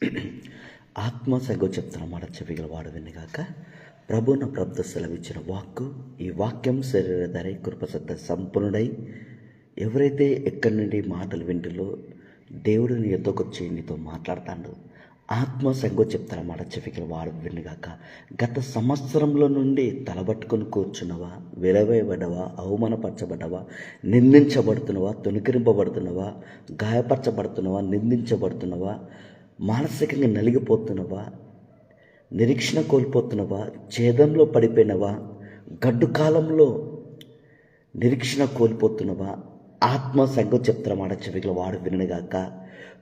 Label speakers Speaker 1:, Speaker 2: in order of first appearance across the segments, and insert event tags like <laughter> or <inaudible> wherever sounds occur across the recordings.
Speaker 1: <clears throat> ఆత్మ సగో చెప్తున్న మాట చెవిగల వాడు విన్నగాక ప్రభు ప్రభుత్వ సెలవిచ్చిన వాక్కు ఈ వాక్యం శరీరధరై కృపసత్త సంపన్నుడై ఎవరైతే ఎక్కడి నుండి మాటలు వింటులో దేవుడిని ఎద్దకొచ్చి నీతో మాట్లాడతాడు ఆత్మ సంగో చెప్తార మాట చెవికి వాడు విన్నగాక గత సంవత్సరంలో నుండి తలబట్టుకొని కూర్చున్నవా విలవేయబడవా అవమానపరచబడ్డవా నిందించబడుతున్నవా తొనికిరింపబడుతున్నవా గాయపరచబడుతున్నవా నిందించబడుతున్నవా మానసికంగా నలిగిపోతున్నవా? నిరీక్షణ కోల్పోతున్నవా? ఛేదంలో పడిపోయినవా? గడ్డు కాలంలో నిరీక్షణ కోల్పోతున్నవా? ఆత్మ సంఘం చెప్తున్నమాట చెవిగల వాడు వినగాక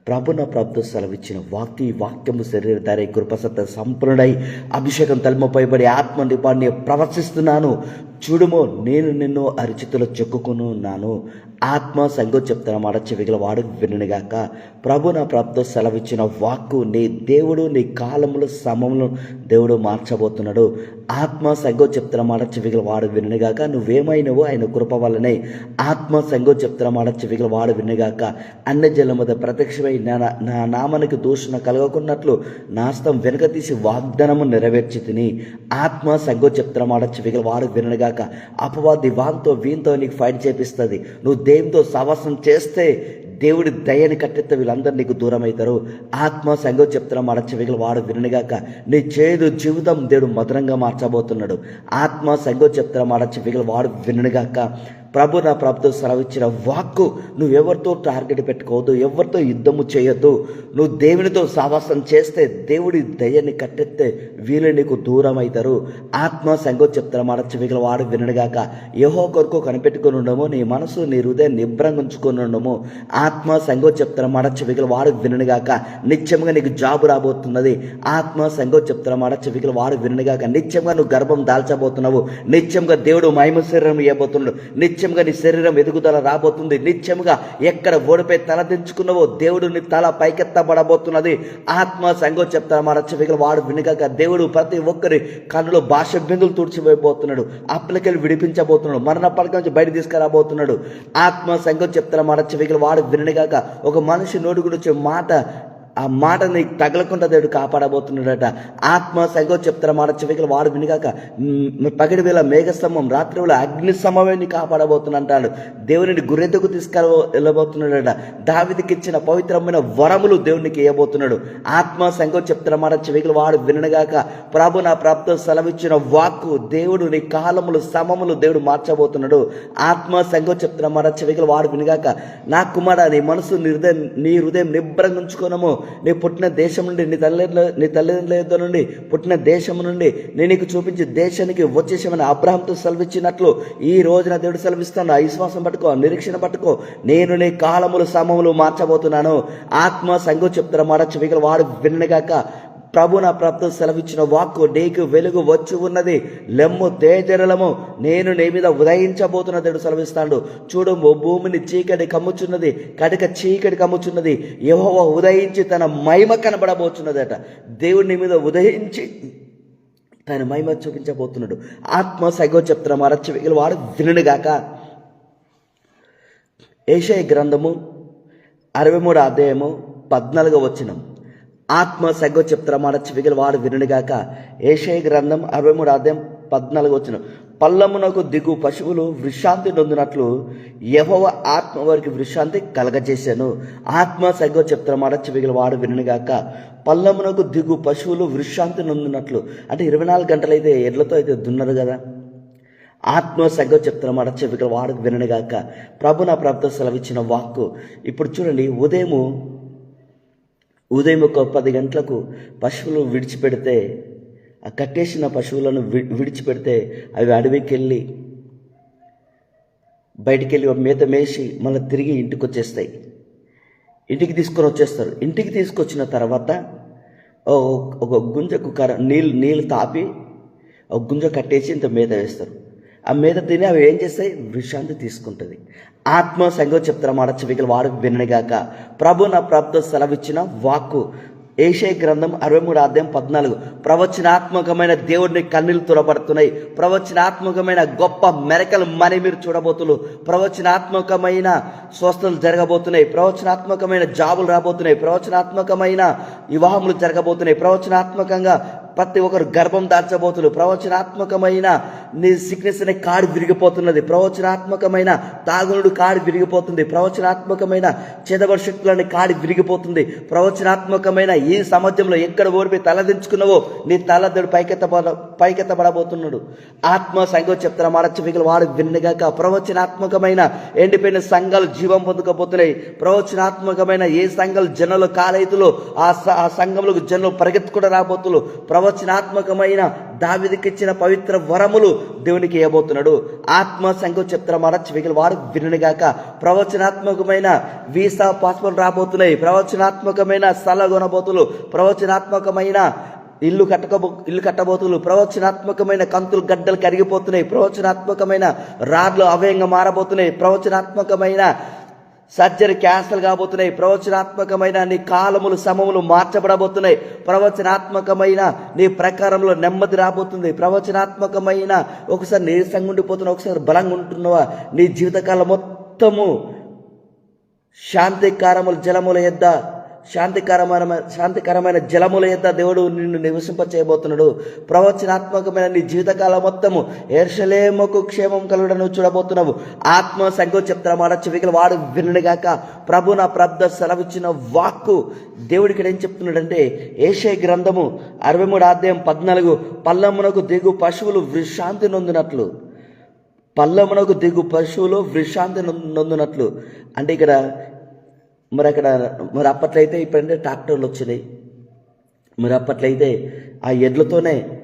Speaker 1: ప్రభున ప్రభుత్వ సెలవిచ్చిన వాక్య వాక్యము శరీరధారి కృపసత్త సంపన్నుడై అభిషేకం తలమపైబడి ఆత్మ నిపాన్ని ప్రవర్తిస్తున్నాను. చూడుమో నేను నిన్ను చెక్కుకును ఉన్నాను ఆత్మ సంఘం చెప్తున్న మాట చెవిగల వాడు వినుగాక ప్రభు నా ప్రభుత్వ సెలవిచ్చిన వాక్కు నీ దేవుడు నీ కాలములు సమములు దేవుడు మార్చబోతున్నాడు. ఆత్మ సంఘం చెప్తున్న మాట చెవిగల వాడు వినుగాక నువ్వేమైనవో ఆయన కృప వల్లనే ఆత్మ సంఘం చెప్తున్న మాట చెవిగల వాడు వినగాక అన్ని జల మీద ప్రత్యక్షమై నా నా నామనికి దూషణ కలగకున్నట్లు నాస్తం వెనుక తీసి వాగ్దానము నెరవేర్చి తిని ఆత్మ సంఘం చెప్తున్న మాట చెవిగల వాడు గాక. అపవాది వాంతో వీంతో నీకు ఫైట్ చేపిస్తుంది. నువ్వు దేవునితో సావాసం చేస్తే దేవుడి దయని కట్టెత్త వీళ్ళందరూ నీకు దూరం అవుతారు ఆత్మ సంఘం చెప్తున్న మాట చెవిగల వాడు వినగాక నీ చేదు జీవితం దేవుడు మధురంగా మార్చబోతున్నాడు. ఆత్మ సంఘం చెప్తున్న మాట చెవిగల వాడు వినగాక ప్రభు నా ప్రభుత్వం సెలవిచ్చిన వాక్కు నువ్వెవరితో టార్గెట్ పెట్టుకోవద్దు ఎవరితో యుద్ధము చేయొద్దు. నువ్వు దేవునితో సావాసం చేస్తే దేవుడి దయ్యని కట్టెత్తే వీళ్ళు నీకు దూరం అవుతారు ఆత్మ సంఘం చెప్తున్న మాట చెవిగల వాడు వినడుగాక యహో కొరకు కనిపెట్టుకుని ఉండము నీ మనసు నీ హృదయం నిబ్రంగించుకొని ఉండము. ఆత్మ సంఘం చెప్తున్న మాట చెవిగల వాడు వినడుగాక నిత్యంగా నీకు జాబ్ రాబోతున్నది. ఆత్మ సంఘం చెప్తున్న మాట చెవిగల వాడు వినగాక నిత్యంగా నువ్వు గర్భం దాల్చబోతున్నావు. నిత్యంగా దేవుడు మహిమ శరీరం ఇవ్వబోతున్నాడు. నిత్యంగా నీ శరీరం ఎదుగుదల రాబోతుంది. నిత్యంగా ఎక్కడ ఓడిపోయి తలదించుకున్నావో దేవుడు నీ తల పైకెత్తబడబోతున్నది. ఆత్మ సంఘం చెప్తారు మా రచ్చవిగల వాడు వినగాక దేవుడు ప్రతి ఒక్కరి కన్నులో భాష బిందులు తుడిచిపోయిపోతున్నాడు అప్పలకెళ్ళి విడిపించబోతున్నాడు. మరణ పడక నుంచి బయట తీసుకురాబోతున్నాడు. ఆత్మ సంఘం చెప్తారు మా రచ్చవిగల వాడు వినగాక ఒక మనిషి నోటి గురించి మాట ఆ మాట నీకు తగలకుండా దేవుడు కాపాడబోతున్నాడట. ఆత్మ సైగో చెప్తారు మాట చెవికలు వాడు వినిగాక పగడి వేళ మేఘస్తంభం రాత్రి వేళ అగ్ని సమమే నీ కాపాడబోతున్నా అంటాడు దేవుని గుర్రెద్దకు తీసుకెళ్ళ వెళ్ళబోతున్నాడట. దావిదికి ఇచ్చిన పవిత్రమైన వరములు దేవునికి ఇవ్వబోతున్నాడు ఆత్మ సంఘం చెప్తున్న మాట చెవికలు వాడు వినగాక ప్రభు నా ప్రాప్త సెలవిచ్చిన వాక్కు దేవుడు నీ కాలములు సమములు దేవుడు మార్చబోతున్నాడు. ఆత్మ సంఘం చెప్తున్న మాట చెవికలు వాడు వినగాక నా కుమార నీ మనసు నిర్దయం నీ హృదయం నిబ్రంగించుకోనము నీ పుట్టిన దేశం నుండి నీ తల్లిదండ్రుల నీ తల్లిదండ్రుల యొద్ద నుండి పుట్టిన దేశం నుండి నేను నీకు చూపించి దేశానికి వచ్చేసామని అబ్రహంతో సెలవిచ్చినట్లు ఈ రోజున దేవుడు సెలవిస్తాను ఆ విశ్వాసం పట్టుకో నిరీక్షణ పట్టుకో. నేను నీ కాలములు సమములు మార్చబోతున్నాను. ఆత్మ సంఘం చెప్తున్న మాట చెవికలు వాడు వినగాక ప్రభు నా ప్రభుత్వం సెలవిచ్చిన వాక్కు నీకు వెలుగు వచ్చి ఉన్నది. లెమ్ము తేజరలము నేను నీ మీద ఉదయించబోతున్న దేవుడు సెలవిస్తాడు. చూడు భూమిని చీకటి కమ్ముచున్నది కటిక చీకటి కమ్ముచున్నది. యహోవ ఉదయించి తన మహిమ కనబడబోతున్నదట దేవుడు నీ మీద ఉదయించి తన మహిమ చూపించబోతున్నాడు. ఆత్మ సైగో చెప్తున్న మరచి వాడు వినుగాక ఏషయ గ్రంథము అరవై మూడు అధ్యాయము పద్నాలుగో వచ్చినం ఆత్మ సగ్గ చెప్తారా మాట చెవిగల వాడు వినుగాక ఏషయ గ్రంథం అరవై మూడు అధ్యాయం పద్నాలుగు వచ్చిన. పల్లమునకు దిగు పశువులు విశ్రాంతి నొందినట్లు యహోవ ఆత్మ వారికి విశ్రాంతి కలగజేశాను. ఆత్మ సగ్గ చెప్తారా మాట చెవిగల వాడు వినుగాక పల్లమునకు దిగు పశువులు విశ్రాంతి నొందినట్లు. అంటే ఇరవై నాలుగు గంటలైతే ఎడ్లతో అయితే దున్నారు కదా. ఆత్మ సగ్గ చెప్తున్న మాట చెవికల వాడు వినగాక ప్రభు నా ప్రభుత్వ సెలవిచ్చిన వాక్కు. ఇప్పుడు చూడండి ఉదయము ఉదయం ఒక పది గంటలకు పశువులు విడిచిపెడితే ఆ కట్టేసిన పశువులను విడిచిపెడితే అవి అడవికి వెళ్ళి బయటికి వెళ్ళి ఒక మేత మేసి మళ్ళీ తిరిగి ఇంటికి వచ్చేస్తాయి ఇంటికి తీసుకొని వచ్చేస్తారు. ఇంటికి తీసుకొచ్చిన తర్వాత ఒక గుంజకు కర నీళ్ళు నీళ్ళు తాపి ఒక గుంజ కట్టేసి ఇంత మేత వేస్తారు. ఆ మేత తిని అవి ఏం చేస్తాయి? విశ్రాంతి తీసుకుంటుంది. ఆత్మ సంఘం చెప్తున్న మాట చెవికలు వాడు వినగాక ప్రభు నా ప్రభుత్వ సెలవిచ్చిన వాక్కు. ఏషే గ్రంథం అరవై మూడు అధ్యాయం పద్నాలుగు. ప్రవచనాత్మకమైన దేవుడిని కన్నీలు తురబడుతున్నాయి ప్రవచనాత్మకమైన గొప్ప మెరకలు మని మీరు చూడబోతున్నారు ప్రవచనాత్మకమైన స్వస్థలు జరగబోతున్నాయి. ప్రవచనాత్మకమైన జాబులు రాబోతున్నాయి. ప్రవచనాత్మకమైన వివాహములు జరగబోతున్నాయి. ప్రవచనాత్మకంగా ప్రతి ఒక్కరు గర్భం దాల్చబోతున్నారు ప్రవచనాత్మకమైన నీ సిక్నెస్ అనే కాడి విరిగిపోతున్నది. ప్రవచనాత్మకమైన తాగునుడు కాడి విరిగిపోతుంది. ప్రవచనాత్మకమైన చేదబడి శక్తులని కాడి విరిగిపోతుంది. ప్రవచనాత్మకమైన ఈ సమాజంలో ఎక్కడ ఓడిపోయి తలదించుకున్నావో నీ తలదడు పైకెత్తబడ పైకెత్తబడబోతున్నాడు. ఆత్మ సంఘం చెప్తారా మాట వాడు విన్నగాక ప్రవచనాత్మకమైన ఎండిపోయిన సంఘాలు జీవం పొందుకోబోతున్నాయి ప్రవచనాత్మకమైన ఏ సంఘాలు జనులు కాలైతులో ఆ స- ఆ సంఘంలో జనులు పరిగెత్తుకుండా రాబోతులు. ప్రవ ప్రవచనాత్మకమైన దావిదికిచ్చిన పవిత్ర వరములు దేవునికి ఇవ్వబోతున్నాడు. ఆత్మ సంఘం చెప్తున్న మాట చెవికలు వారు వినుగాక ప్రవచనాత్మకమైన వీసా పాస్పోర్ట్ రాబోతున్నాయి. ప్రవచనాత్మకమైన స్థల కొనబోతులు. ప్రవచనాత్మకమైన ఇల్లు కట్టకబో ఇల్లు కట్టబోతులు. ప్రవచనాత్మకమైన కంతులు గడ్డలు కరిగిపోతున్నాయి. ప్రవచనాత్మకమైన రాడ్లు అవయంగా మారబోతున్నాయి. ప్రవచనాత్మకమైన సర్జరీ క్యాన్సల్ కాబోతున్నాయి. ప్రవచనాత్మకమైన నీ కాలములు సమములు మార్చబడబోతున్నాయి. ప్రవచనాత్మకమైన నీ ప్రకారంలో నెమ్మది రాబోతుంది. ప్రవచనాత్మకమైన ఒకసారి నీరసంగా ఉండిపోతున్నావు ఒకసారి బలంగా ఉంటున్నావా? నీ జీవితకాలం మొత్తము శాంతికారముల జలముల యొద్ద శాంతికరమైన శాంతికరమైన జలముల యొక్క దేవుడు నిన్ను నివసింప చేయబోతున్నాడు ప్రవచనాత్మకమైన నీ జీవితకాలం మొత్తము ఏర్షలేముకు క్షేమం కలుగుడను చూడబోతున్నావు. ఆత్మ సంఘం చెప్తున్న మాట చెవికలు వాడు వినడుగాక ప్రభు నా ప్రబ్ద సెలవిచ్చిన వాక్కు దేవుడికి ఏం చెప్తున్నాడంటే ఏషే గ్రంథము అరవై మూడు అధ్యాయం పద్నాలుగు పల్లమునకు దిగు పశువులు విశ్రాంతి నొందినట్లు. పల్లమునకు దిగు పశువులు విశ్రాంతి నొందు- నొందునట్లు. అంటే ఇక్కడ మరి అక్కడ మరి అప్పట్లో అయితే ఇప్పుడంటే ట్రాక్టర్లు వచ్చినాయి. మరి అప్పట్లో అయితే ఆ ఎడ్లతోనే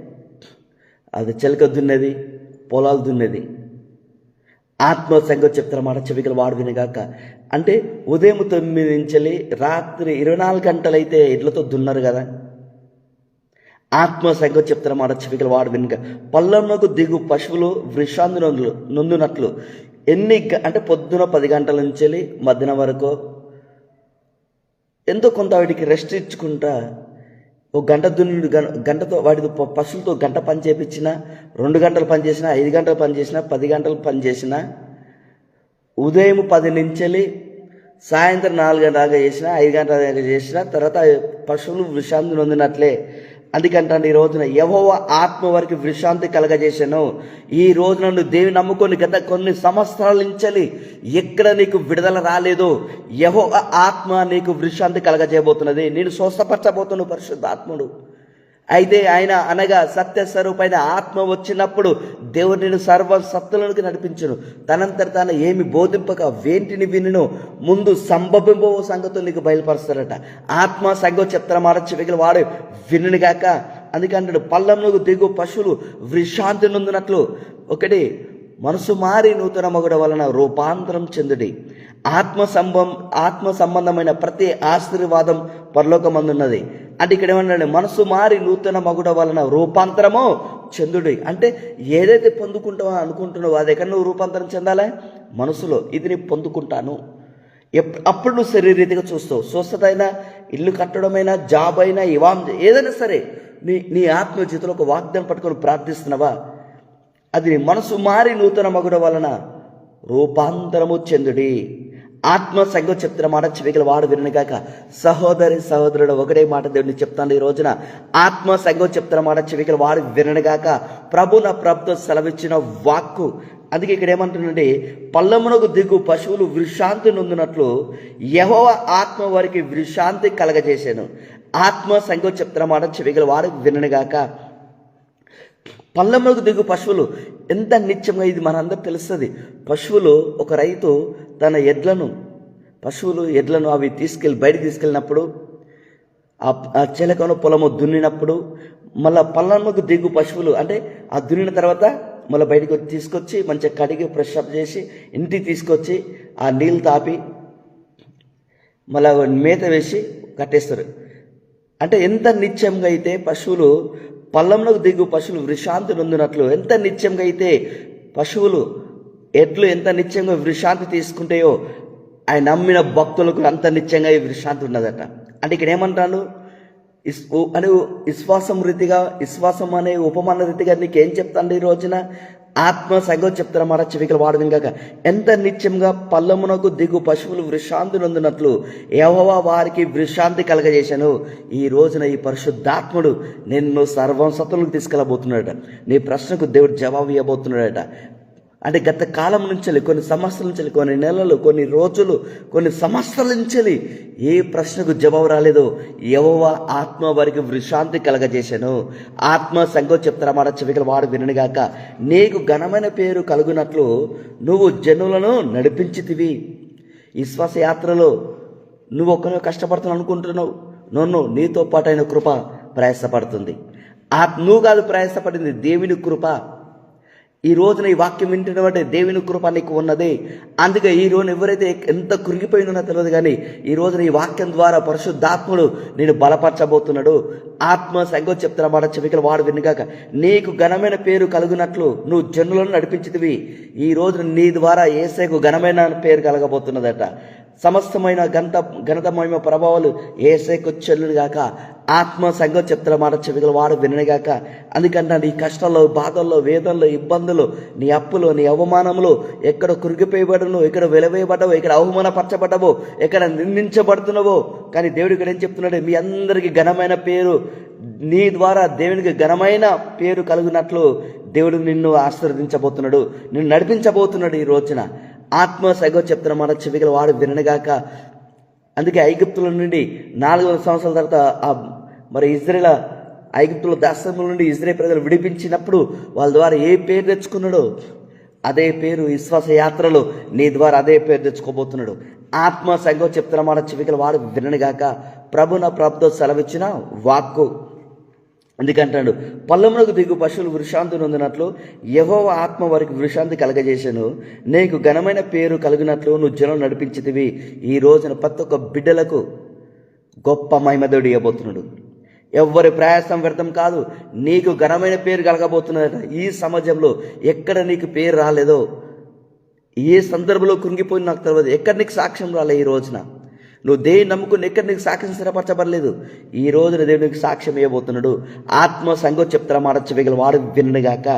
Speaker 1: అది చెలక దున్నది పొలాలు దున్నది. ఆత్మ సంగతి చెప్తారన్నమాట చెవికలు వాడు వినగాక. అంటే ఉదయం తొమ్మిది నుంచి రాత్రి ఇరవై నాలుగు గంటలైతే ఎడ్లతో దున్నారు కదా. ఆత్మ సంగతి చెప్తారన్నమాట చెవికలు వాడు వినక పల్లంలోకి దిగు పశువులు విశ్రాంతి నొందు నొందునట్లు ఎన్ని గ- అంటే పొద్దున పది గంటల నుంచి వెళ్ళి మధ్యాహ్నం వరకు ఎంతో కొంత వాటికి రెస్ట్ ఇచ్చుకుంటా ఒక గంట దున్నుడు గంటతో వాటితో పశువులతో గంట పని చేపించినా రెండు గంటలు పనిచేసిన ఐదు గంటలు పని చేసినా పది గంటలు పనిచేసిన ఉదయం పది నుంచి సాయంత్రం నాలుగు గంటల దాకా చేసిన ఐదు గంటల దాకా చేసిన తర్వాత పశువులు విశ్రాంతి నొందినట్లే అందుకంటే ఈ రోజున యహోవ ఆత్మ వరకు విశ్రాంతి కలగజేశాను. ఈ రోజు నన్ను దేవి నమ్ముకొని గత కొన్ని సంవత్సరాల నుంచి ఎక్కడ నీకు విడుదల రాలేదు యహో ఆత్మ నీకు విశ్రాంతి కలగజేయబోతున్నది. నేను స్వస్థపరచబోతున్న పరిశుద్ధ ఆత్ముడు అయితే ఆయన అనగా సత్య స్వరూపైన ఆత్మ వచ్చినప్పుడు దేవుడు నేను సర్వ సత్తులకు నడిపించును. తనంతట తాను ఏమి బోధింపక వేంటిని వినును. ముందు సంభవింపో సంగతులు నీకు బయలుపరుస్తారట. ఆత్మ సంగం చెప్తారన్నమాట చెవికలు వాడు వినుగాక అందుకంటాడు పల్లంలో దిగు పశువులు విశ్రాంతి నొందినట్లు ఒకటి మనసు మారి నూతన మగుడ వలన రూపాంతరం చెందుడి. ఆత్మ సంబం ఆత్మ సంబంధమైన ప్రతి ఆశీర్వాదం పరలోకమందున్నది. అంటే ఇక్కడ ఏమన్నాడు? మనసు మారి నూతన మగుడ వలన రూపాంతరమో చెందుడి. అంటే ఏదైతే పొందుకుంటావో అనుకుంటున్నావో అది ఎక్కడ నువ్వు రూపాంతరం చెందాలి? మనసులో. ఇది నేను పొందుకుంటాను. అప్పుడు నువ్వు శరీరీతిగా చూస్తావు. స్వస్థత అయినా ఇల్లు కట్టడమైనా జాబ్ అయినా ఇవాం ఏదైనా సరే నీ నీ ఆత్మ చేతిలో ఒక వాగ్దానం పట్టుకొని ప్రార్థిస్తున్నావా? అది నీ మనసు మారి నూతన మగుడ వలన రూపాంతరము చెందుడి. ఆత్మ సంఘం చెప్తున్న మాట చెవికల వాడు వినగాక సహోదరి సహోదరుడు ఒకటే మాట దేవుడిని చెప్తాను ఈ రోజున. ఆత్మ సంఘం చెప్తున్న మాట చెవికల వాడు వినగాక ప్రభు నా ప్రభుత్వం సెలవిచ్చిన వాక్కు. అందుకే ఇక్కడ ఏమంటుందంటే పల్లమునకు దిగు పశువులు విశ్రాంతి నొందినట్లు యహోవ ఆత్మ వారికి విశ్రాంతి కలగజేశాను. ఆత్మ సంఘం చెప్తున్న మాట చెవికల వారు వినగాక పల్లెములకు దిగు పశువులు. ఎంత నిత్యంగా ఇది మనందరూ తెలుస్తుంది. పశువులు ఒక రైతు తన ఎడ్లను పశువులు ఎడ్లను అవి తీసుకెళ్ళి బయటకు తీసుకెళ్ళినప్పుడు ఆ ఆ చిలకను పొలము దున్నినప్పుడు మళ్ళా పల్లెములకు దిగు పశువులు అంటే ఆ దున్నిన తర్వాత మళ్ళీ బయటికి వచ్చి తీసుకొచ్చి మంచిగా కడిగి ఫ్రెష్ అప్ చేసి ఇంటికి తీసుకొచ్చి ఆ నీళ్ళు తాపి మళ్ళా మేత వేసి కట్టేస్తారు. అంటే ఎంత నిత్యంగా అయితే పశువులు పల్లంలోకి దిగు పశువులు విశ్రాంతి నొందినట్లు ఎంత నిత్యంగా అయితే పశువులు ఎడ్లు ఎంత నిత్యంగా విశ్రాంతి తీసుకుంటాయో ఆయన నమ్మిన భక్తులకు అంత నిత్యంగా ఈ విశ్రాంతి ఉన్నదట. అంటే ఇక్కడ ఏమంటాను ఇస్ అనే విశ్వాసం రీతిగా విశ్వాసం అనే ఉపమాన రీతిగా నీకేం చెప్తాను ఈ రోజున? ఆత్మ సంగం చెప్తున్న మాట? చెవికలు వాడదు కాక ఎంత నిత్యంగా పల్లమునకు దిగు పశువులు విశ్రాంతి నొందినట్లు యెహోవా వారికి విశ్రాంతి కలగజేశాను. ఈ రోజున ఈ పరిశుద్ధాత్ముడు నిన్ను సర్వం సర్వంసతులకు తీసుకెళ్ళబోతున్నాడట. నీ ప్రశ్నకు దేవుడు జవాబు ఇవ్వబోతున్నాడట. అంటే గత కాలం నుంచి కొన్ని సంవత్సరాల నుంచి కొన్ని నెలలు కొన్ని రోజులు కొన్ని సంవత్సరాల నుంచి ఏ ప్రశ్నకు జవాబు రాలేదో ఎవవ ఆత్మ వారికి విశ్రాంతి కలగజేశాను. ఆత్మ సంఘం చెప్తారా మాట చెవికలు వాడు వినగాక నీకు ఘనమైన పేరు కలుగునట్లు నువ్వు జనులను నడిపించితివి. విశ్వాస యాత్రలో నువ్వు ఒక్కనే కష్టపడుతున్నావు అనుకుంటున్నావు. నన్ను నీతో పాటైన కృప ప్రయాసపడుతుంది. ఆ నువ్వు కాదు ప్రయాసపడింది దేవుని కృప. ఈ రోజున ఈ వాక్యం వింటున్నవంటే దేవుని కృప నీకు ఉన్నది. అందుకే ఈ రోజు ఎవరైతే ఎంత కురిగిపోయిందో తెలియదు కానీ ఈ రోజున ఈ వాక్యం ద్వారా పరిశుద్ధాత్ముడు నేను బలపరచబోతున్నాడు. ఆత్మ సంగో చెప్తున్న మాట చెవికలు వాడు వినగాక నీకు ఘనమైన పేరు కలుగునట్లు నువ్వు జనులను నడిపించితివి. ఈ రోజున నీ ద్వారా ఏసేకు ఘనమైన పేరు కలగబోతున్నదట. సమస్తమైన ఘనత ఘనతమైన ప్రభావాలు ఏసేకు చెల్లుగాక ఆత్మ సంఘం చెప్తున్న మాట చెవిగల వాడు వినగాక అందుకంటే నీ కష్టాల్లో బాధల్లో వేదనలో ఇబ్బందులు నీ అప్పులు నీ అవమానములు ఎక్కడ కురిగిపోయబడను ఎక్కడ వెలవేయబడ్డవో ఎక్కడ అవమానపరచబడవు ఎక్కడ నిందించబడుతున్నావో. కానీ దేవుడు ఇక్కడ ఏం చెప్తున్నాడు? మీ అందరికీ ఘనమైన పేరు నీ ద్వారా దేవునికి ఘనమైన పేరు కలుగునట్లు దేవుడు నిన్ను ఆశీర్వదించబోతున్నాడు నిన్ను నడిపించబోతున్నాడు ఈ రోజున. ఆత్మ సగో చెప్తున్న మాట చెవిగల వాడు వినగాక అందుకే ఐగుప్తుల నుండి నాలుగు వందల సంవత్సరాల తర్వాత ఆ మరి ఇజ్రాయల్ ఐగుప్తుల దాసముల నుండి ఇజ్రాయల్ ప్రజలు విడిపించినప్పుడు వాళ్ళ ద్వారా ఏ పేరు తెచ్చుకున్నాడో? అదే పేరు విశ్వాస యాత్రలో నీ ద్వారా అదే పేరు తెచ్చుకోబోతున్నాడు. ఆత్మ సంఘం చెప్తున్న మాట చెవికల వాడు వినగాక ప్రభు నా ప్రభుతో సెలవిచ్చిన వాక్కు. ఎందుకంటాడు? పల్లమునకు దిగు పశువులు విశ్రాంతి నొందినట్లు యహోవ ఆత్మ వారికి విశ్రాంతి కలగజేశాను. నీకు ఘనమైన పేరు కలిగినట్లు నువ్వు జనం నడిపించితివి. ఈ రోజున ప్రతి ఒక్క బిడ్డలకు గొప్ప మహిమదుడు ఇవ్వబోతున్నాడు ఎవ్వరి ప్రయాసం వ్యర్థం కాదు. నీకు ఘనమైన పేరు కలగబోతున్నదట. ఈ సమాజంలో ఎక్కడ నీకు పేరు రాలేదో ఏ సందర్భంలో కృంగిపోయి నాకు తెలియదు. ఎక్కడ నీకు సాక్ష్యం రాలే ఈ రోజున? నువ్వు దేవుని నమ్ముకుని ఎక్కడ నీకు సాక్ష్యం స్థిరపరచబడలేదు? ఈ రోజున దేవునికి సాక్ష్యం ఇవ్వబోతున్నాడు. ఆత్మ సంగం చెప్తారా మాట చెవిగల వాడు వినగాక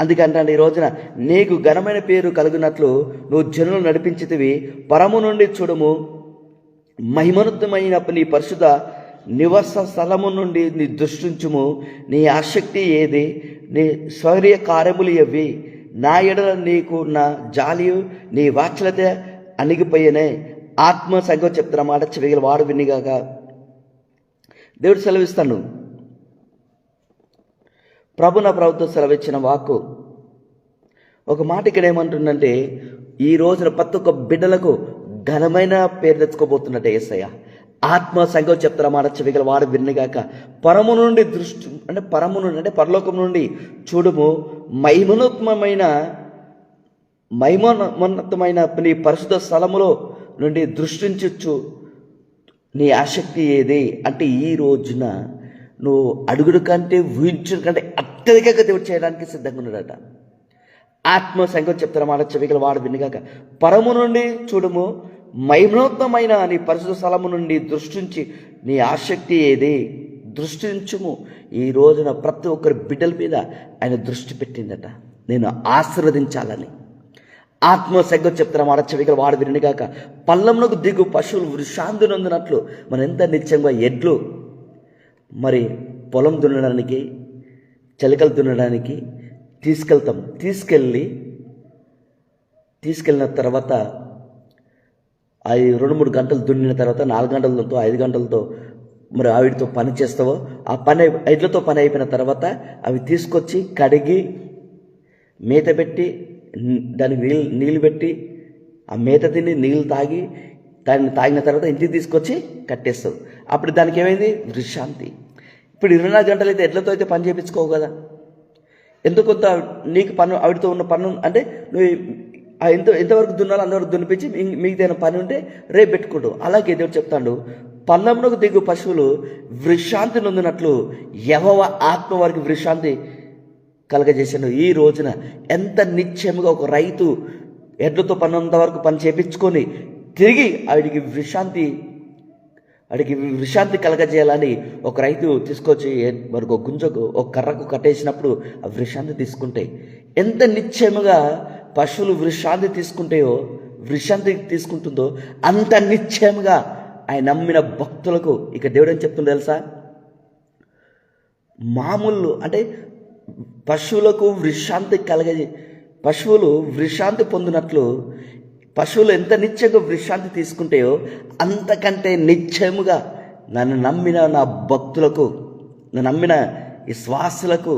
Speaker 1: అందుకంటే ఈ రోజున నీకు ఘనమైన పేరు కలిగినట్లు నువ్వు జనులు నడిపించితివి. పరము నుండి చూడము. మహిమనుద్ధమైన నీ పరిశుద్ధ నివాస స్థలము నుండి నీ దృష్టించుము. నీ ఆసక్తి ఏది? నీ స్వరీయ కార్యములు ఎవి నా ఎడల నీకు నా జాలియు నీ వాచలత అణిగిపోయినే. ఆత్మ సంఘం చెప్తున్న మాట చెవిగల వాడు వినిగాక దేవుడు సెలవిస్తాను. ప్రభు నా ప్రభుత్వం సెలవిచ్చిన వాక్కు. ఒక మాట ఇక్కడ ఏమంటుందంటే ఈ రోజున ప్రతి ఒక్క బిడ్డలకు ఘనమైన పేరు తెచ్చుకోబోతున్నట్టు ఏసయ్య. ఆత్మ సంఘం చెప్తారా మాట చెవిగల వాడు విన్నగాక పరము నుండి దృష్టి అంటే పరము నుండి అంటే పరలోకం నుండి చూడము. మహిమనోత్మమైన మహిమోన్నతమైన నీ పరిశుద్ధ స్థలములో నుండి దృష్టించచ్చు నీ ఆసక్తి ఏది? అంటే ఈ రోజున నువ్వు అడుగుడు కంటే ఊహించిన కంటే అత్యధికంగా దేవుడు చేయడానికి సిద్ధంగా ఉన్నాడట. ఆత్మ సంఘం చెప్తారు మాట చెవిగల వాడు వినగాక పరము నుండి చూడము. మహిమోత్తమైన నీ పరిశుద్ధ స్థలము నుండి దృష్టించి నీ ఆసక్తి ఏది? దృష్టించుము. ఈ రోజున ప్రతి ఒక్కరి బిడ్డల మీద ఆయన దృష్టి పెట్టిందట. నేను ఆశీర్వదించాలని. ఆత్మ సంగం చెప్తారా మాట చెవికలు వాడు వినగాక పల్లంలోకి దిగు పశువులు విశ్రాంతి నొందినట్లు మనం ఎంత నిత్యంగా ఎడ్లు మరి పొలం దున్నడానికి చలికలు దున్నడానికి తీసుకెళ్తాం. తీసుకెళ్ళి తీసుకెళ్ళిన తర్వాత అవి రెండు మూడు గంటలు దున్నిన తర్వాత నాలుగు గంటలతో ఐదు గంటలతో మరి ఆవిడతో పని చేస్తావో ఆ పని ఐదులతో పని అయిపోయిన తర్వాత అవి తీసుకొచ్చి కడిగి మేత పెట్టి దానికి నీళ్ళు నీళ్ళు పెట్టి ఆ మేత తిని నీళ్ళు తాగి దాన్ని తాగిన తర్వాత ఇంటికి తీసుకొచ్చి కట్టేస్తావు. అప్పుడు దానికి ఏమైంది? విశ్రాంతి. ఇప్పుడు ఇరవై నాలుగు గంటలు అయితే ఎడ్లతో అయితే పని చేయించుకోవు కదా. ఎంతో కొంత నీకు పన్ను ఆవిడతో ఉన్న పన్ను అంటే నువ్వు ఎంత ఎంతవరకు దున్నాలో అంతవరకు దున్నిపించి మీకు మిగతా పని ఉంటే రేపు పెట్టుకుంటావు అలాగే దేవుడు చెప్తాడు పల్లంలోకి దిగు పశువులు విశ్రాంతి నొందినట్లు యవవ ఆత్మ వారికి విశ్రాంతి కలగజేశాను. ఈ రోజున ఎంత నిత్యముగా ఒక రైతు ఎడ్లతో పన్నంత వరకు పని చేపించుకొని తిరిగి ఆవిడికి విశ్రాంతి వాడికి విశ్రాంతి కలగజేయాలని ఒక రైతు తీసుకొచ్చి మరొక గుంజకు ఒక కర్రకు కట్టేసినప్పుడు ఆ విశ్రాంతి తీసుకుంటే ఎంత నిశ్చయముగా పశువులు విశ్రాంతి తీసుకుంటాయో విశ్రాంతి తీసుకుంటుందో అంత నిశ్చయముగా ఆయన నమ్మిన భక్తులకు ఇక దేవుడు ఏం చెప్తుంది తెలుసా? మామూలు అంటే పశువులకు విశ్రాంతి కలగజే పశువులు విశ్రాంతి పొందినట్లు పశువులు ఎంత నిత్యంగా విశ్రాంతి తీసుకుంటాయో అంతకంటే నిశ్చయముగా నన్ను నమ్మిన నా భక్తులకు నన్ను నమ్మిన ఈ శ్వాసులకు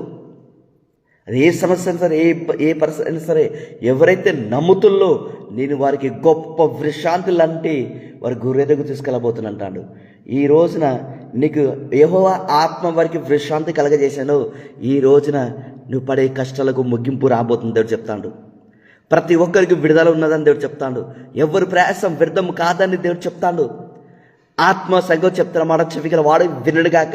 Speaker 1: అది ఏ సమస్య అయినా సరే ఏ ఏ పరిస్థితి అయినా సరే ఎవరైతే నమ్ముతుల్లో నేను వారికి గొప్ప విశ్రాంతి లాంటి వారి గుర్రెదకు తీసుకెళ్ళబోతున్నంటాడు. ఈ రోజున నీకు యహోవ ఆత్మ వారికి విశ్రాంతి కలగజేశాను. ఈ రోజున నువ్వు పడే కష్టాలకు ముగింపు రాబోతుంది దేవుడు చెప్తాడు. ప్రతి ఒక్కరికి విడుదల ఉన్నదని దేవుడు చెప్తాడు. ఎవరి ప్రయాసం వ్యర్థం కాదని దేవుడు చెప్తాడు. ఆత్మ సంఘం చెప్తాను మాట చెవికల వాడు వినడుగాక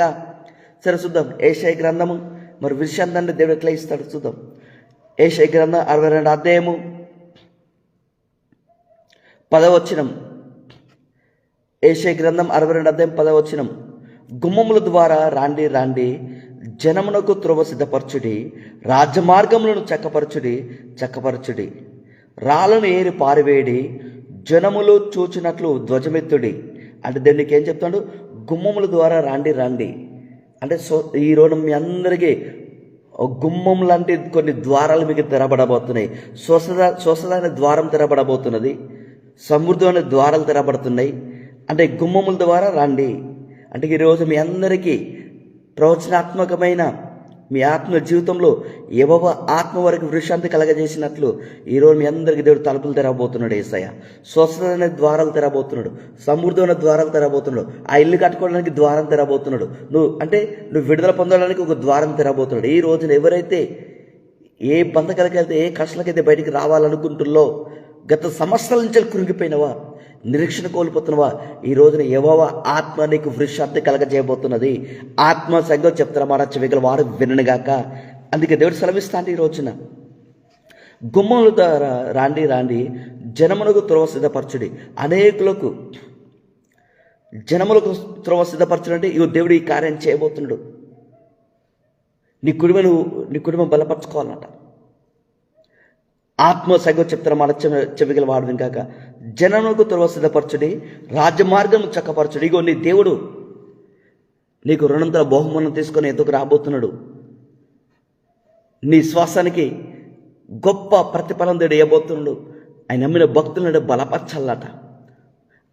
Speaker 1: సరే చూద్దాం. ఏషయ గ్రంథము మరి విషయాన్ని దేవుడు ఎట్లా ఇస్తాడు చూద్దాం. ఏషయ గ్రంథం అరవై రెండు అధ్యాయము పదవచ్చినం ఏషయ గ్రంథం అరవై రెండు అధ్యాయం పదవచ్చినం గుమ్మముల ద్వారా రాండి రాండి జనమునకు త్రోవ సిద్ధపరచుడి రాజమార్గములను చక్కపరచుడి చక్కపరచుడి. రాళ్ళను ఏరి పారివేడి జనములు చూచినట్లు ధ్వజమెత్తుడి. అంటే దేవునికి ఏం చెప్తాడు? గుమ్మముల ద్వారా రాండి రాండి. అంటే సో ఈ మీ అందరికీ గుమ్మం లాంటి కొన్ని ద్వారాలు మీకు తెరబడబోతున్నాయి. స్వస్థత స్వస్థత అనే ద్వారం తెరబడబోతున్నది. సమృద్ధి అనే ద్వారాలు తెరబడుతున్నాయి. అంటే గుమ్మముల ద్వారా రండి. అంటే ఈరోజు మీ అందరికీ ప్రవచనాత్మకమైన మీ ఆత్మ జీవితంలో ఎవవ ఆత్మ వరకు విశ్రాంతి కలగజేసినట్లు ఈరోజు మీ అందరికీ దేవుడు తలుపులు తెరవబోతున్నాడు ఏసయ్య. స్వస్థత అనే ద్వారాలు తెరబోతున్నాడు సమృద్ధి అనే ద్వారాలు తెరబోతున్నాడు ఆ ఇల్లు కట్టుకోవడానికి ద్వారం తెరబోతున్నాడు నువ్వు అంటే నువ్వు విడుదల పొందడానికి ఒక ద్వారం తెరబోతున్నాడు ఈ రోజున ఎవరైతే ఏ బంధకాలకైతే ఏ కష్టాలకైతే బయటికి రావాలనుకుంటుల్లో గత సంవత్సరాల నుంచి కృంగిపోయినవా నిరీక్షణ కోల్పోతున్నవా? ఈ రోజున ఎవవ ఆత్మ నీకు వృషాంతి కలగజేయబోతున్నది. ఆత్మ సంఘం చెప్తున్న మాట చెవిగల వాడు వినగాక అందుకే దేవుడు సెలవిస్తాను ఈ రోజున. గుమ్మముల ద్వారా రాండి రాండి. జనములకు త్రోవ సిద్ధపరచుడి. అనేకులకు జనములకు త్రోవ సిద్ధపరచుడంటే ఇవి దేవుడు ఈ కార్యం చేయబోతున్నాడు. నీ కుటుంబం నువ్వు నీ కుటుంబం బలపరచుకోవాలన్నట ఆత్మ సగ చెప్తారు మన చెవిగల వాడు కాక జనములకు త్వర సిద్ధపరచుడి రాజమార్గం చక్కపరచుడి. ఇగో నీ దేవుడు నీకు రుణంతో బహుమానం తీసుకొని ఎందుకు రాబోతున్నాడు? నీ శ్వాసానికి గొప్ప ప్రతిఫలం దేవుడు ఇవ్వబోతున్నాడు ఆయన నమ్మిన భక్తులను బలపరచాలట.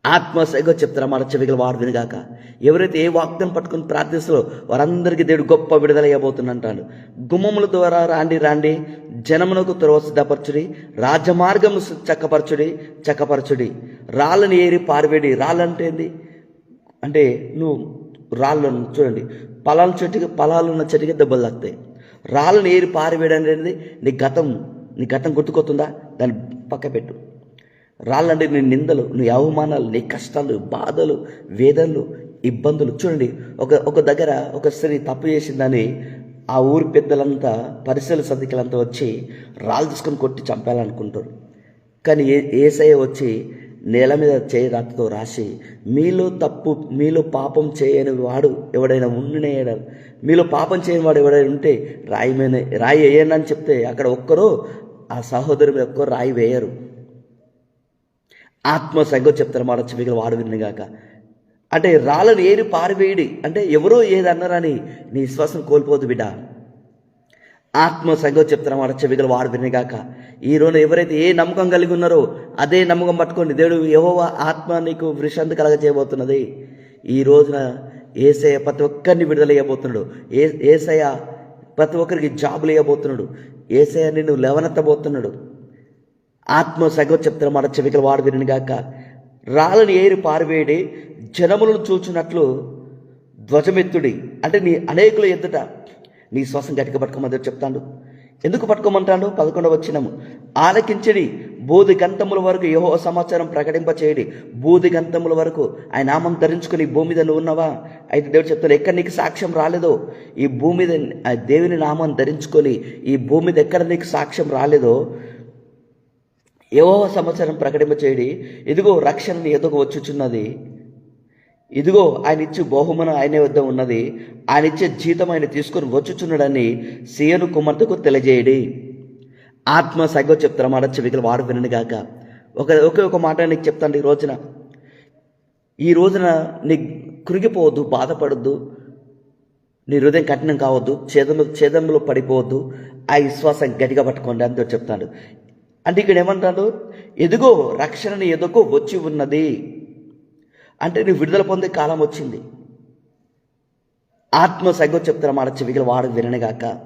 Speaker 1: ఆత్మ చెప్తారా మాట చెవిగల వాడు వినగాక. ఎవరైతే ఏ వాక్యం పట్టుకుని ప్రార్థిస్తారో వారందరికీ దేవుడు గొప్ప విడుదల ఇవ్వబోతుందంటాడు. గుమ్మముల ద్వారా రాండి రాండి. జనమునకు త్వరవ సిద్ధపరచుడి. రాజమార్గము చక్కపరచుడి చక్కపరచుడి. రాళ్ళని ఏరి పారివేడి. రాళ్ళంటే ఏంది? అంటే నువ్వు రాళ్ళను చూడండి. పొలాల చెట్టుకి పొలాలు ఉన్న చెట్టుకి దెబ్బలు తాగుతాయి రాళ్ళను ఏరి పారివేయడం అనేది నీ గతం నీ గతం గుర్తుకొస్తుందా? దాన్ని పక్క పెట్టు రాళ్ళంటే నీ నిందలు నీ అవమానాలు నీ కష్టాలు బాధలు వేదనలు ఇబ్బందులు. చూడండి ఒక ఒక దగ్గర ఒక స్త్రీ తప్పు చేసిందని ఆ ఊరి పెద్దలంతా పరిసర సదికలంతా వచ్చి రాళ్ళు తీసుకొని కొట్టి చంపాలనుకుంటారు. కానీ ఏ ఏసయ్య వచ్చి నేల మీద చేయి రాతతో రాసి మీలో తప్పు మీలో పాపం చేయని వాడు ఎవడైనా ఉండిన మీలో పాపం చేయని వాడు ఎవడైనా ఉంటే రాయి మీద రాయి వేయండి అని చెప్తే అక్కడ ఒక్కరో ఆ సహోదరు మీద ఒక్కరు రాయి వేయరు. ఆత్మ సంగతి చెప్తారు మాట చెవిగల వాడు విన్నగాక అంటే రాళ్ళను ఏరి పారివేయడి. అంటే ఎవరో ఏదన్నారని నీ విశ్వాసం కోల్పోదు బిడ్డ. ఆత్మ సంగతి చెప్తారు మాట చెవిగల వాడు వినగాక ఈ రోజు ఎవరైతే ఏ నమ్మకం కలిగి ఉన్నారో అదే నమ్మకం పట్టుకోండి దేవుడు ఏవో ఆత్మ నీకు విశ్రాంతి కలగజేయబోతున్నది. ఈ రోజున ఏసయ ప్రతి ఒక్కరిని విడుదల ఇవ్వబోతున్నాడు ఏ ఏసయ ప్రతి ఒక్కరికి జాబులు ఇవ్వబోతున్నాడు ఏసయ నిన్ను లేవనెత్తబోతున్నాడు. ఆత్మ సగం మన చెవికల వాడు వినగాక రాళ్ళని ఏరి పారివేడి జనములను చూచినట్లు ధ్వజమెత్తుడి. అంటే నీ అనేకుల ఎద్దట నీ శ్వాసం గట్టిగా పట్టుకోమని చెప్తాడు. ఎందుకు పట్టుకోమంటాడు? పదకొండవ వచ్చినము ఆలకించడి బోధి గంతముల వరకు యహో సమాచారం ప్రకటింప చేయడి బోధి గంతముల వరకు ఆయన నామం ధరించుకుని భూమి మీద నువ్వు ఉన్నావా? అయితే దేవుడు చెప్తాడు ఎక్కడ నీకు సాక్ష్యం రాలేదో? ఈ భూమి మీద ఆ దేవుని నామం ధరించుకొని ఈ భూమి మీద ఎక్కడ నీకు సాక్ష్యం రాలేదో? ఏవో సంవత్సరం ప్రకటింప చేయడి ఇదిగో రక్షణ ఎదుగు వచ్చుచున్నది. ఇదిగో ఆయన ఇచ్చే బహుమానం ఆయన వద్ద ఉన్నది. ఆయన ఇచ్చే జీతం ఆయన తీసుకొని వచ్చుచున్నాడని సీయను కుమార్తెకు తెలియజేయడి. ఆత్మ సగో చెప్తారు మాట చెవికలు వాడు వినను గాక. ఒక ఒకే ఒక మాట నీకు చెప్తాను ఈ రోజున. ఈ రోజున నీ కృగిపోవద్దు బాధపడద్దు. నీ హృదయం కఠినం కావద్దు ఛేదంలో ఛేదంలో పడిపోవద్దు. ఆ విశ్వాసం గట్టిగా పట్టుకోండి అందరూ చెప్తాడు అంటే ఇక్కడ ఏమంటాడు? ఎదుగో రక్షణని ఎదుగో వచ్చి ఉన్నది. అంటే నువ్వు విడుదల పొందే కాలం వచ్చింది. ఆత్మ సగో చెప్తారా మాట చెవికలు వాడు వినగాక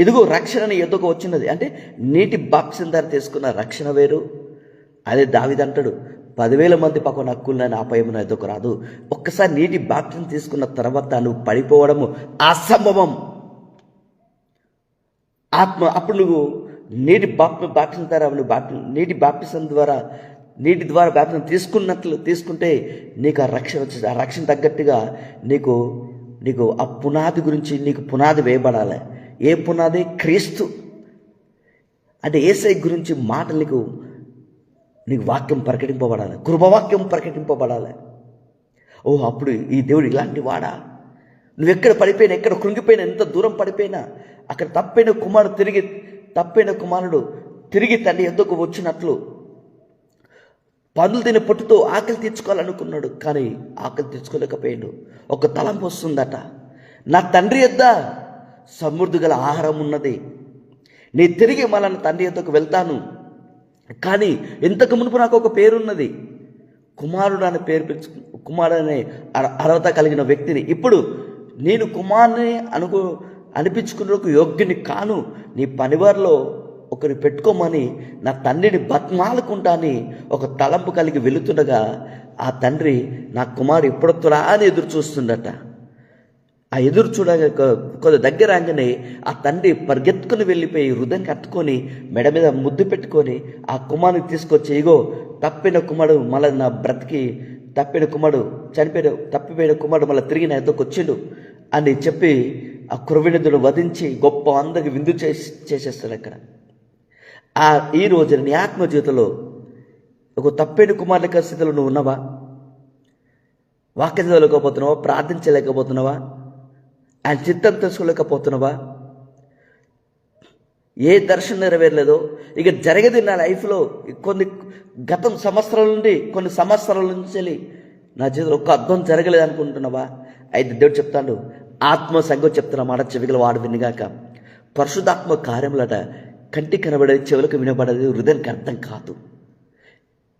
Speaker 1: ఇదిగో రక్షణని ఎదుగు వచ్చినది. అంటే నీటి బాప్సిన దారి తీసుకున్న రక్షణ వేరు. అదే దావిదంటాడు పదివేల మంది పక్కన హక్కులను ఆపయమున ఎదుకు రాదు. ఒక్కసారి నీటి బాప్టిని తీసుకున్న తర్వాత నువ్వు పడిపోవడము అసంభవం. ఆత్మ అప్పుడు నువ్వు నీటి బాప్ బాప్టిజం ద్వారా నువ్వు బాప్టి నీటి బాప్టిజం ద్వారా నీటి ద్వారా బాప్టిజం తీసుకున్నట్లు తీసుకుంటే నీకు ఆ రక్షణ వచ్చేసి ఆ రక్షణ తగ్గట్టుగా నీకు నీకు ఆ పునాది గురించి నీకు పునాది వేయబడాలి. ఏ పునాది? క్రీస్తు. అంటే ఏసై గురించి మాటలు నీకు నీకు వాక్యం ప్రకటింపబడాలి. కృపవాక్యం ప్రకటింపబడాలి. ఓ అప్పుడు ఈ దేవుడు ఇలాంటి వాడా? నువ్వు ఎక్కడ పడిపోయినా ఎక్కడ కృంగిపోయినా ఎంత దూరం పడిపోయినా అక్కడ తప్పైన కుమారుడు తిరిగి తప్పిన కుమారుడు తిరిగి తండ్రి ఎందుకు వచ్చినట్లు? పందులు తినే పొట్టుతో ఆకలి తీర్చుకోవాలనుకున్నాడు కానీ ఆకలి తీర్చుకోలేకపోయాడు. ఒక తలంపు వస్తుందట. నా తండ్రి యొద్ద సమృద్ధి గల ఆహారం ఉన్నది. నీ తిరిగి మళ్ళీ తండ్రి యొద్దకు వెళ్తాను. కానీ ఇంతకు మునుపు నాకు ఒక పేరున్నది. కుమారుడు అనే పేరు పిలుచు కుమారుడు అనే అర్హత కలిగిన వ్యక్తిని. ఇప్పుడు నేను కుమారుని అనుకో అనిపించుకున్నకు యోగ్యుని కాను. నీ పనివారిలో ఒకరిని పెట్టుకోమని నా తండ్రిని బత్మాలుకుంటా అని ఒక తలంపు కలిగి వెళుతుండగా ఆ తండ్రి నా కుమారు ఎప్పుడొత్తురా అని ఎదురు చూస్తుండట ఆ ఎదురు చూడగా కొ- కొద్ది దగ్గర రాగానే ఆ తండ్రి పరిగెత్తుకుని వెళ్ళిపోయి హృదయం కట్టుకొని మెడ మీద ముద్దు పెట్టుకొని ఆ కుమారుని తీసుకొచ్చి ఇగో తప్పిన కుమారుడు మళ్ళీ నా బ్రతికి తప్పిన కుమారుడు చనిపోయిన తప్పిపోయిన కుమారుడు మళ్ళీ తిరిగి నా ఎద్దకు వచ్చిండు అని చెప్పి ఆ కురవినదులు వధించి గొప్ప అందరికి విందు చేసి చేసేస్తాడు అక్కడ. ఆ ఈ రోజున నీ ఆత్మ జీవితంలో ఒక తప్పేడు కుమారుల స్థితిలో నువ్వు ఉన్నావా? వాక్య చదవలేకపోతున్నావా? ప్రార్థించలేకపోతున్నావా? ఆయన చిత్తం తెలుసుకోలేకపోతున్నావా? ఏ దర్శనం నెరవేరలేదో? ఇక జరిగేది నా లైఫ్లో కొన్ని గతం సంవత్సరాల నుండి కొన్ని సంవత్సరాల నుంచి నా జీవితంలో ఒక్క అర్థం జరగలేదు అనుకుంటున్నావా? అయితే దేవుడు చెప్తాడు ఆత్మ సంఘం చెప్తున్న మాట చెవిగల వాడు వినిగాక పరిశుద్ధాత్మ కార్యములట కంటి కనబడేది చెవులకు వినబడేది హృదయానికి అర్థం కాదు.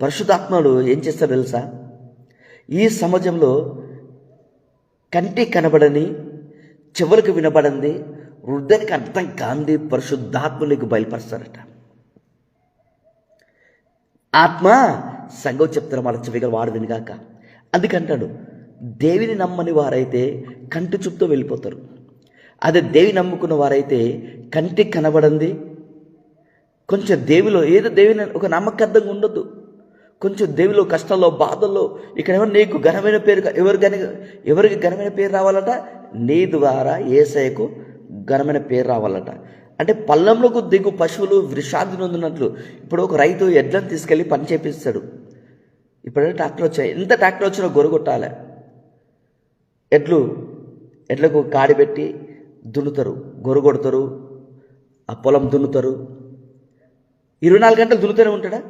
Speaker 1: పరిశుద్ధాత్మడు ఏం చేస్తారు తెలుసా? ఈ సమాజంలో కంటి కనబడని చెవులకు వినబడింది హృదయానికి అర్థం కాంది పరిశుద్ధాత్మలకు బయలుపరుస్తారట. ఆత్మ సంఘం చెప్తారు మన చెవిగా వాడు వినిగాక అందుకంటాడు దేవిని నమ్మని వారైతే కంటి చూపుతో వెళ్ళిపోతారు. అదే దేవి నమ్ముకున్న వారైతే కంటికి కనబడింది. కొంచెం దేవిలో ఏదో దేవిని ఒక నమ్మకర్థంగా ఉండొద్దు. కొంచెం దేవిలో కష్టాల్లో బాధల్లో ఇక్కడ ఎవరు నీకు ఘనమైన పేరు ఎవరు గని ఎవరికి ఘనమైన పేరు రావాలట? నీ ద్వారా ఏసయకు ఘనమైన పేరు రావాలట. అంటే పల్లంలోకి దిగు పశువులు విషాంతి నొందినట్లు ఇప్పుడు ఒక రైతు ఎడ్లను తీసుకెళ్ళి పని చేపిస్తాడు. ఇప్పుడే ట్రాక్టర్ వచ్చాయి. ఎంత ట్రాక్టర్ వచ్చినా గొరగొట్టాలి. ఎడ్లు ఎడ్లకు కాడి పెట్టి దున్నుతారు? గొరగొడతారు? ఆ పొలం దున్నుతారు? ఇరవై నాలుగు గంటలు దున్నుతూనే ఉంటాడా?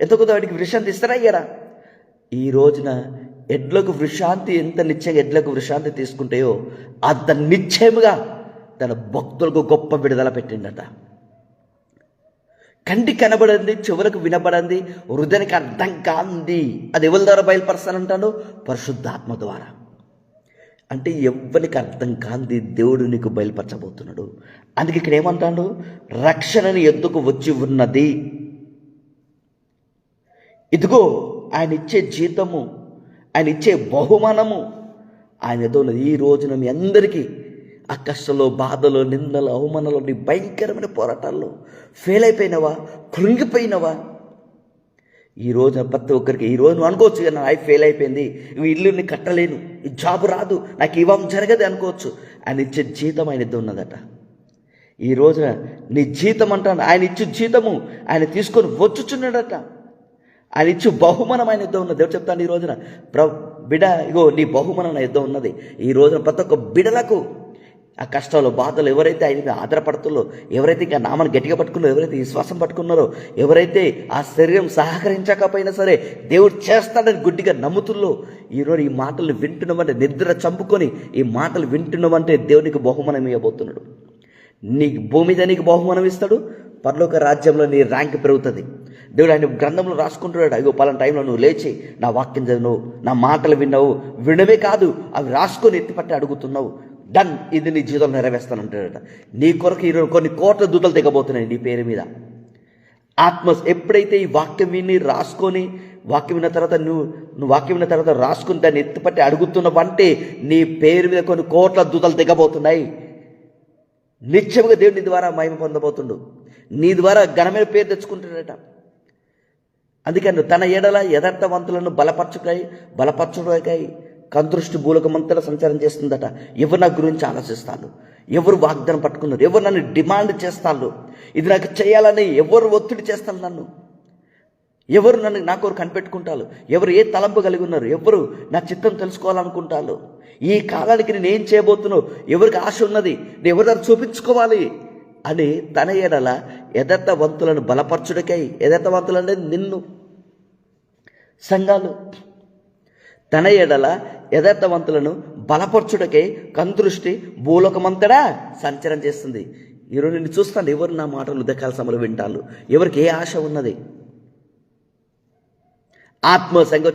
Speaker 1: ఎంత కొంత వాడికి విశ్రాంతి ఇస్తారా ఇయ్యరా? ఈ రోజున ఎడ్లకు విశ్రాంతి ఎంత నిశ్చయంగా ఎడ్లకు విశ్రాంతి తీసుకుంటాయో అంత నిశ్చయముగా తన భక్తులకు గొప్ప విడుదల పెట్టిండట. కంటి కనబడింది చెవులకు వినబడింది హృదయానికి అర్థం కాంది. అది ఎవరి ద్వారా బయలుపరుస్తానంటాడు? పరిశుద్ధాత్మ ద్వారా. అంటే ఎవ్వరికి అర్థం కాంది దేవుడు నీకు బయలుపరచబోతున్నాడు. అందుకే ఇక్కడ ఏమంటాడు? రక్షణని ఎందుకు వచ్చి ఉన్నది. ఇదిగో ఆయన ఇచ్చే జీతము ఆయన ఇచ్చే బహుమానము ఆయన ఏదో ఉన్నది. ఈ రోజున మీ అందరికీ ఆ కష్టంలో బాధలో నిందలు అవమానాలు నీ భయంకరమైన పోరాటాల్లో ఫెయిల్ అయిపోయినవా? కృంగిపోయినవా? ఈ రోజున ప్రతి ఒక్కరికి ఈ రోజు నువ్వు అనుకోవచ్చు "ఇక నా లైఫ్ ఫెయిల్ అయిపోయింది ఇల్లుని కట్టలేను ఈ జాబ్ రాదు నాకు ఇవ్వం జరగదు అనుకోవచ్చు. ఆయన ఇచ్చే జీతం ఆయన ఇద్దరు ఉన్నదట. ఈ రోజున నీ జీతం అంటాను ఆయన ఇచ్చే జీతము ఆయన తీసుకొని వచ్చుచున్నాడట. ఆయన ఇచ్చు బహుమానం ఆయన యుద్ధం ఉన్నది. దేవుడు చెప్తాను ఈ రోజున? ప్ర బిడ ఇగో నీ బహుమానం నా యుద్ధం ఉన్నది. ఈ రోజున ప్రతి ఒక్క బిడలకు ఆ కష్టాలు బాధలు ఎవరైతే ఆయన మీద ఆధారపడుతుందో ఎవరైతే ఇంకా నామను గట్టిగా పట్టుకున్నారో ఎవరైతే విశ్వాసం పట్టుకున్నారో ఎవరైతే ఆ శరీరం సహకరించకపోయినా సరే దేవుడు చేస్తాడని గుడ్డిగా నమ్ముతుల్లో ఈరోజు ఈ మాటలు వింటున్నామంటే నిద్ర చంపుకొని ఈ మాటలు వింటున్నామంటే దేవునికి బహుమానం ఇవ్వబోతున్నాడు. నీ భూమి మీద నీకు బహుమానం ఇస్తాడు పరలోక రాజ్యంలో నీ ర్యాంక్ పెరుగుతుంది. దేవుడు ఆయన గ్రంథంలో రాసుకుంటున్నాడు అయ్యో పలానా టైంలో నువ్వు లేచి నా వాక్యం చదివినావు నా మాటలు విన్నావు వినవే కాదు అవి రాసుకొని ఎత్తిపట్టి అడుగుతున్నావు. డన్ ఇది నీ జీవితంలో నెరవేస్తానంటాడట నీ కొరకు ఈరోజు కొన్ని కోట్ల దూతలు దిగబోతున్నాయి నీ పేరు మీద. ఆత్మ ఎప్పుడైతే ఈ వాక్యం విని రాసుకొని వాక్యం విన్న తర్వాత నువ్వు నువ్వు వాక్యం విన్న తర్వాత రాసుకుని దాన్ని ఎత్తిపట్టి అడుగుతున్నావంటే నీ పేరు మీద కొన్ని కోట్ల దూతలు దిగబోతున్నాయి. నిత్యముగా దేవుని ద్వారా మహిమ పొందబోతుండు. నీ ద్వారా ఘనమైన పేరు తెచ్చుకుంటాడట. అందుకని తన ఎడల యథార్థవంతులను బలపరచుకై బలపరచుడకై కందృష్టి భూలకమంతటా సంచారం చేస్తుందట. ఎవరు నా గురించి ఆలోచిస్తాను ఎవరు వాగ్దానం పట్టుకున్నారు? ఎవరు నన్ను డిమాండ్ చేస్తాను ఇది నాకు చేయాలని ఎవరు ఒత్తిడి చేస్తారు నన్ను? ఎవరు నన్ను నా కొరకు కనిపెట్టుకుంటారు? ఎవరు ఏ తలంపు కలిగి ఉన్నారు? ఎవరు నా చిత్తం తెలుసుకోవాలనుకుంటారు? ఈ కాలానికి నేను ఏం చేయబోతున్నావు ఎవరికి ఆశ ఉన్నది? నేను ఎవరి చూపించుకోవాలి? అని తన ఎడల యథార్థవంతులను బలపరచుడికై యథార్థవంతులు నిన్ను. సంఘాలు. తన ఎడల యథార్థవంతులను బలపరచుటకే కందృష్టి భూలోకమంతటా సంచరం చేస్తుంది. ఈరోజు నేను చూస్తాను ఎవరు నా మాటలు ఉదకాల సమలు వింటారు? ఎవరికి ఏ ఆశ ఉన్నది? ఆత్మ సంఘ